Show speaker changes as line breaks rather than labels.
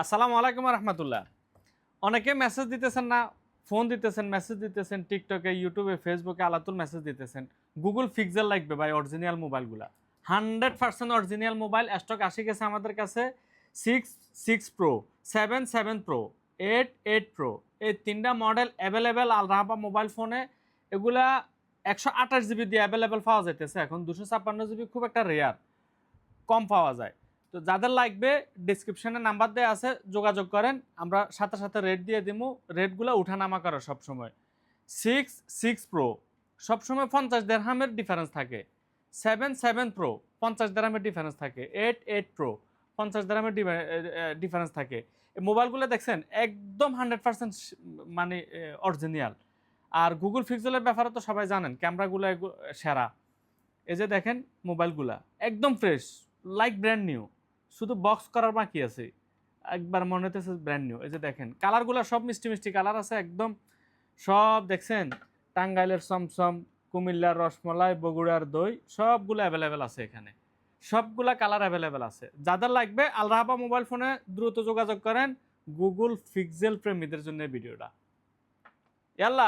আসসালামু আলাইকুম রহমতুল্লাহ। অনেকে মেসেজ দিতেছেন না ফোন দিতেছেন মেসেজ দিতেছেন টিকটকে ইউটিউবে ফেসবুকে আলাতুল মেসেজ দিতেছেন। গুগল পিক্সেল লাগবে ভাই original মোবাইলগুলা hundred percent original mobile stock আসি গেছে আমাদের কাছে। Six six pro seven seven pro eight eight pro এই তিনটা মডেল অ্যাভেলেবেল আলরাহাবা মোবাইল ফোনে এগুলা একশো আঠাশ জিবি দিয়ে অ্যাভেলেবেল পাওয়া যাইতেছে। এখন দুশো ছাপ্পান্ন জিবি খুব একটা রেয়ার কম পাওয়া যায়। তো যাদের লাগবে ডিসক্রিপশনে নাম্বার দেওয়া আছে, যোগাযোগ করেন। আমরা সাথে সাথে রেট দিয়ে দিমু। রেটগুলো উঠানামা করো সবসময়। সিক্স সিক্স প্রো সবসময় পঞ্চাশ দেড়হামের ডিফারেন্স থাকে। সেভেন সেভেন প্রো পঞ্চাশ দেড়হামের ডিফারেন্স থাকে। এইট এইট প্রো পঞ্চাশ দেড়হামের ডিফারেন্স থাকে। মোবাইলগুলো দেখছেন, একদম হান্ড্রেড পার্সেন্ট মানে অরিজিনাল আর গুগল পিক্সেলের ব্যাপারে তো সবাই জানেন ক্যামেরাগুলো সেরা। এই যে দেখেন মোবাইলগুলা একদম ফ্রেশ লাইক ব্র্যান্ড নিউ শুধু বক্স করার বাকি আছে। একবার মনে হতেছে ব্র্যান্ড নিউ এই যে দেখেন, কালারগুলো সব মিষ্টি মিষ্টি কালার আছে একদম। সব দেখছেন, টাঙ্গাইলের সমসম কুমিল্লার রসমলাই, বগুড়ার দই, সবগুলো অ্যাভেলেবেল আছে এখানে। সবগুলা কালার অ্যাভেলেবেল আছে। যাদের লাগবে আলরাহাবা মোবাইল ফোনে দ্রুত যোগাযোগ করেন গুগল ফিক্সেল প্রেমীদের জন্য ভিডিওটা। ইয়াল্লা!